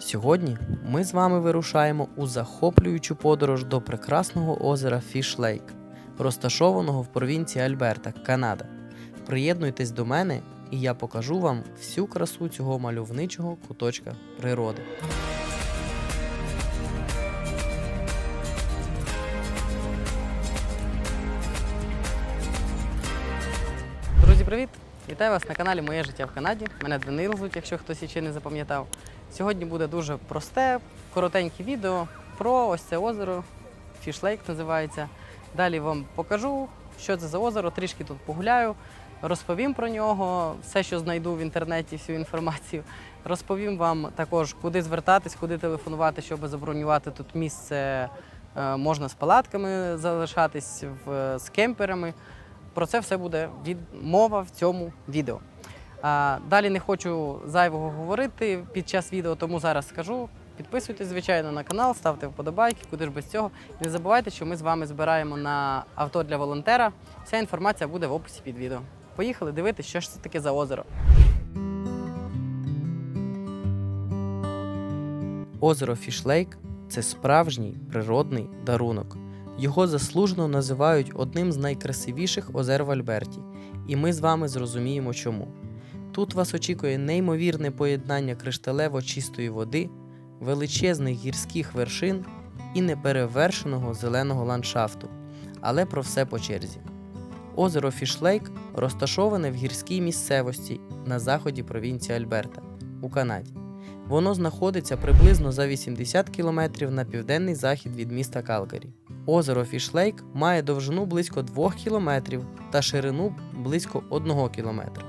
Сьогодні ми з вами вирушаємо у захоплюючу подорож до прекрасного озера Фіш Лейк, розташованого в провінції Альберта, Канада. Приєднуйтесь до мене, і я покажу вам всю красу цього мальовничого куточка природи. Друзі, привіт! Вітаю вас на каналі Моє життя в Канаді. Мене Данило звуть, якщо хтось іще не запам'ятав. Сьогодні буде дуже просте, коротеньке відео про ось це озеро. Фішлейк називається. Далі вам покажу, що це за озеро, трішки тут погуляю, розповім про нього, все, що знайду в інтернеті, всю інформацію. Розповім вам також, куди звертатись, куди телефонувати, щоб забронювати тут місце. Е, Можна з палатками залишатись, з кемперами. Про це все буде від мова в цьому відео. Далі не хочу зайвого говорити під час відео, тому зараз скажу. Підписуйтесь, звичайно, на канал, ставте вподобайки, куди ж без цього. Не забувайте, що ми з вами збираємо на авто для волонтера. Вся інформація буде в описі під відео. Поїхали дивитися, що ж це таке за озеро. Озеро Фішлейк це справжній природний дарунок. Його заслужено називають одним з найкрасивіших озер в Альберті, і ми з вами зрозуміємо чому. Тут вас очікує неймовірне поєднання кришталево чистої води, величезних гірських вершин і неперевершеного зеленого ландшафту. Але про все по черзі. Озеро Фішлейк розташоване в гірській місцевості на заході провінції Альберта у Канаді. Воно знаходиться приблизно за 80 кілометрів на південний захід від міста Калгарі. Озеро Фішлейк має довжину близько 2 кілометрів та ширину близько 1 кілометра.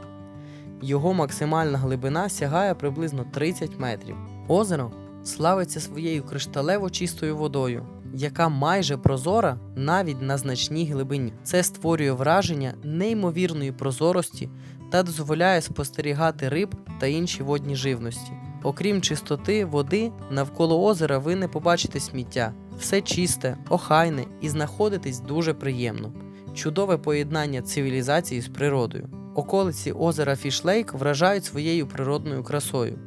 Його максимальна глибина сягає приблизно 30 метрів. Озеро славиться своєю кришталево чистою водою, яка майже прозора навіть на значній глибині. Це створює враження неймовірної прозорості та дозволяє спостерігати риб та інші водні живності. Окрім чистоти води, навколо озера ви не побачите сміття. Все чисте, охайне і знаходитись дуже приємно. Чудове поєднання цивілізації з природою. Околиці озера Фішлейк вражають своєю природною красою.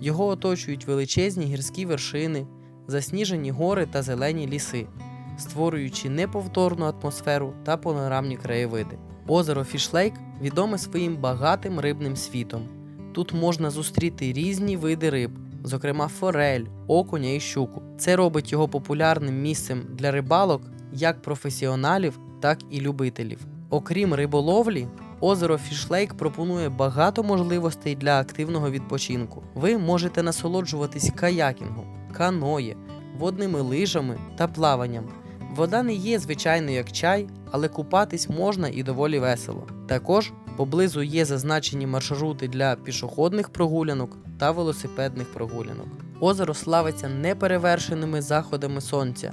Його оточують величезні гірські вершини, засніжені гори та зелені ліси, створюючи неповторну атмосферу та панорамні краєвиди. Озеро Фішлейк відоме своїм багатим рибним світом. Тут можна зустріти різні види риб, зокрема форель, окуня і щуку. Це робить його популярним місцем для рибалок як професіоналів, так і любителів. Окрім риболовлі, озеро Фішлейк пропонує багато можливостей для активного відпочинку. Ви можете насолоджуватись каякінгом, каноє, водними лижами та плаванням. Вода не є звичайною як чай, але купатись можна і доволі весело. Також поблизу є зазначені маршрути для пішохідних прогулянок та велосипедних прогулянок. Озеро славиться неперевершеними заходами сонця.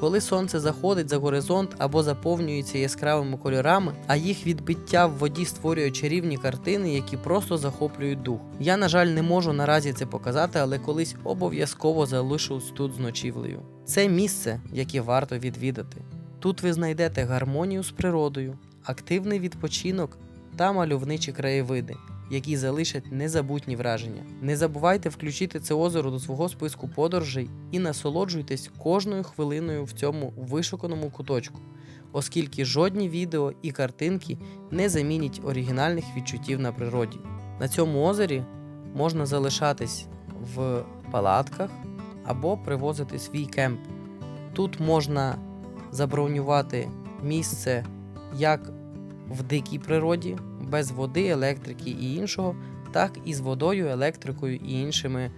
Коли сонце заходить за горизонт або заповнюється яскравими кольорами, а їх відбиття в воді створює чарівні картини, які просто захоплюють дух. Я, на жаль, не можу наразі це показати, але колись обов'язково залишусь тут з ночівлею. Це місце, яке варто відвідати. Тут ви знайдете гармонію з природою, активний відпочинок та мальовничі краєвиди, які залишать незабутні враження. Не забувайте включити це озеро до свого списку подорожей і насолоджуйтесь кожною хвилиною в цьому вишуканому куточку, оскільки жодні відео і картинки не замінять оригінальних відчуттів на природі. На цьому озері можна залишатись в палатках або привозити свій кемп. Тут можна забронювати місце як в дикій природі, без води, електрики і іншого, так і з водою, електрикою і іншими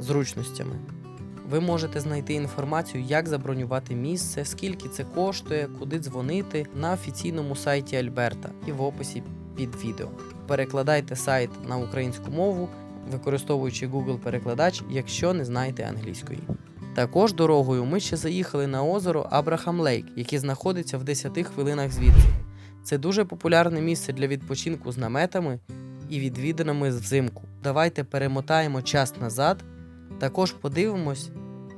зручностями. Ви можете знайти інформацію, як забронювати місце, скільки це коштує, куди дзвонити на офіційному сайті Альберта і в описі під відео. Перекладайте сайт на українську мову, використовуючи Google перекладач, якщо не знаєте англійської. Також дорогою ми ще заїхали на озеро Абрахам Лейк, яке знаходиться в 10 хвилинах звідси. Це дуже популярне місце для відпочинку з наметами і відвідинами взимку. Давайте перемотаємо час назад. Також подивимось,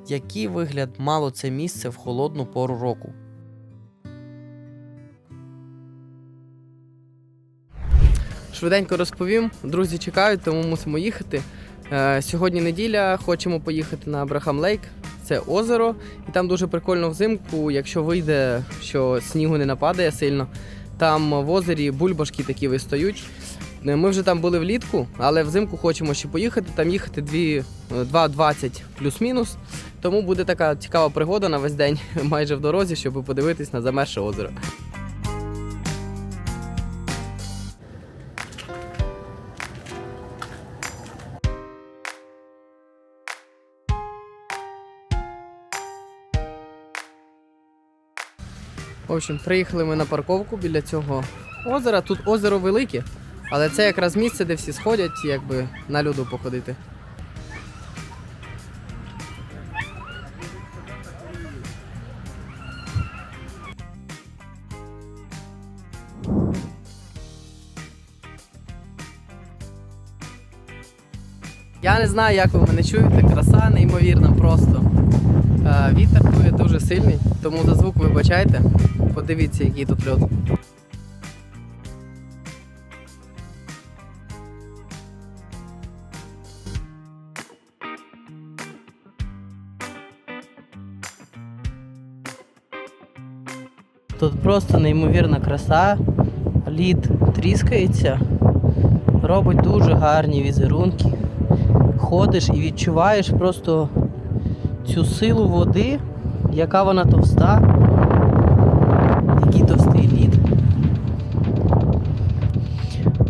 який вигляд мало це місце в холодну пору року. Швиденько розповім. Друзі чекають, тому мусимо їхати. Е, сьогодні неділя, хочемо поїхати на Абрахам Лейк. Це озеро, і там дуже прикольно взимку, якщо вийде, що снігу не нападає сильно. Там в озері бульбашки такі вистають. Е, Ми вже там були влітку, але взимку хочемо ще поїхати. Там їхати дві- е, 2.20 плюс-мінус. Тому буде така цікава пригода на весь день, майже в дорозі, щоб подивитись на замерше озеро. В общем, приїхали ми на парковку біля цього озера. Тут озеро велике, але це якраз місце, де всі сходять, якби на льоду походити. Я не знаю, як ви мене чуєте, краса неймовірна просто. Е, Вітер дує дуже сильний, тому за звук вибачайте. Подивіться, який тут льод. Тут просто неймовірна краса, лід тріскається, робить дуже гарні візерунки. Ходиш і відчуваєш просто цю силу води, яка вона товста, який товстий лід.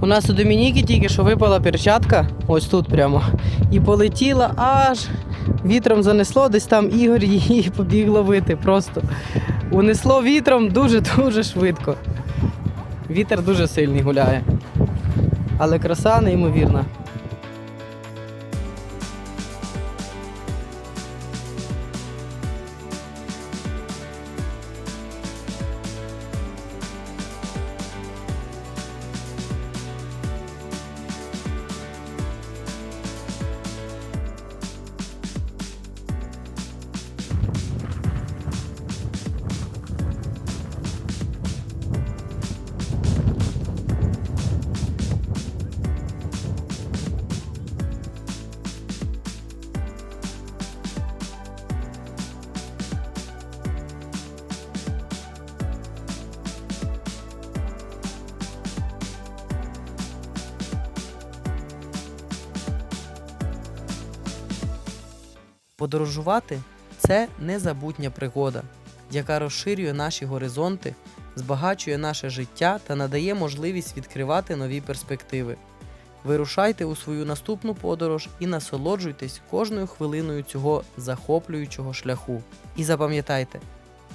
У нас у Домініки тільки що випала перчатка, ось тут прямо, і полетіла аж вітром занесло, десь там Ігор її побіг ловити. Просто унесло вітром дуже-дуже швидко. Вітер дуже сильний гуляє. Але краса неймовірна. Подорожувати це незабутня пригода, яка розширює наші горизонти, збагачує наше життя та надає можливість відкривати нові перспективи. Вирушайте у свою наступну подорож і насолоджуйтесь кожною хвилиною цього захоплюючого шляху. І запам'ятайте,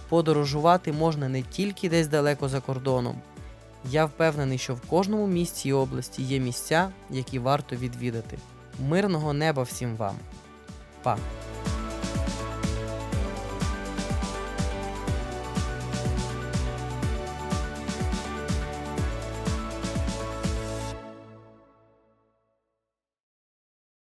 подорожувати можна не тільки десь далеко за кордоном. Я впевнений, що в кожному місті і області є місця, які варто відвідати. Мирного неба всім вам! Па!